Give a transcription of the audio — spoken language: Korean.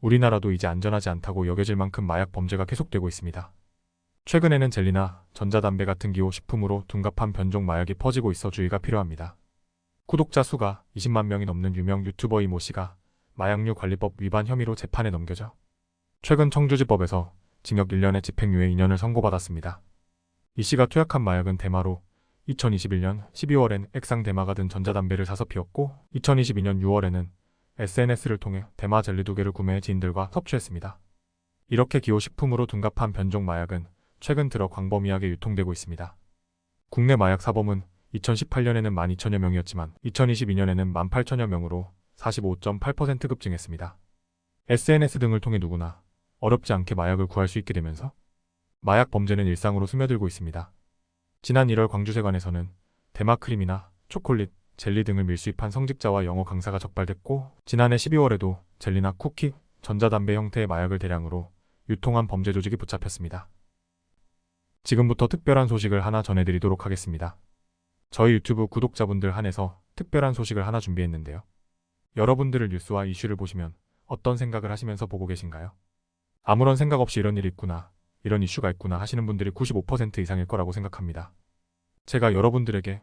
우리나라도 이제 안전하지 않다고 여겨질 만큼 마약 범죄가 계속되고 있습니다. 최근에는 젤리나 전자담배 같은 기호 식품으로 둔갑한 변종 마약이 퍼지고 있어 주의가 필요합니다. 구독자 수가 20만 명이 넘는 유명 유튜버 이모 씨가 마약류 관리법 위반 혐의로 재판에 넘겨져 최근 청주지법에서 징역 1년의 집행유예 2년을 선고받았습니다. 이 씨가 투약한 마약은 대마로 2021년 12월엔 액상 대마가 든 전자담배를 사서 피웠고 2022년 6월에는 SNS를 통해 대마 젤리 두 개를 구매해 지인들과 섭취했습니다. 이렇게 기호식품으로 둔갑한 변종 마약은 최근 들어 광범위하게 유통되고 있습니다. 국내 마약 사범은 2018년에는 12,000여 명이었지만 2022년에는 18,000여 명으로 45.8% 급증했습니다. SNS 등을 통해 누구나 어렵지 않게 마약을 구할 수 있게 되면서 마약 범죄는 일상으로 스며들고 있습니다. 지난 1월 광주세관에서는 대마크림이나 초콜릿, 젤리 등을 밀수입한 성직자와 영어 강사가 적발됐고 지난해 12월에도 젤리나 쿠키, 전자담배 형태의 마약을 대량으로 유통한 범죄 조직이 붙잡혔습니다. 지금부터 특별한 소식을 하나 전해드리도록 하겠습니다. 저희 유튜브 구독자분들 한해서 특별한 소식을 하나 준비했는데요. 여러분들을 뉴스와 이슈를 보시면 어떤 생각을 하시면서 보고 계신가요? 아무런 생각 없이 이런 일이 있구나, 이런 이슈가 있구나 하시는 분들이 95% 이상일 거라고 생각합니다. 제가 여러분들에게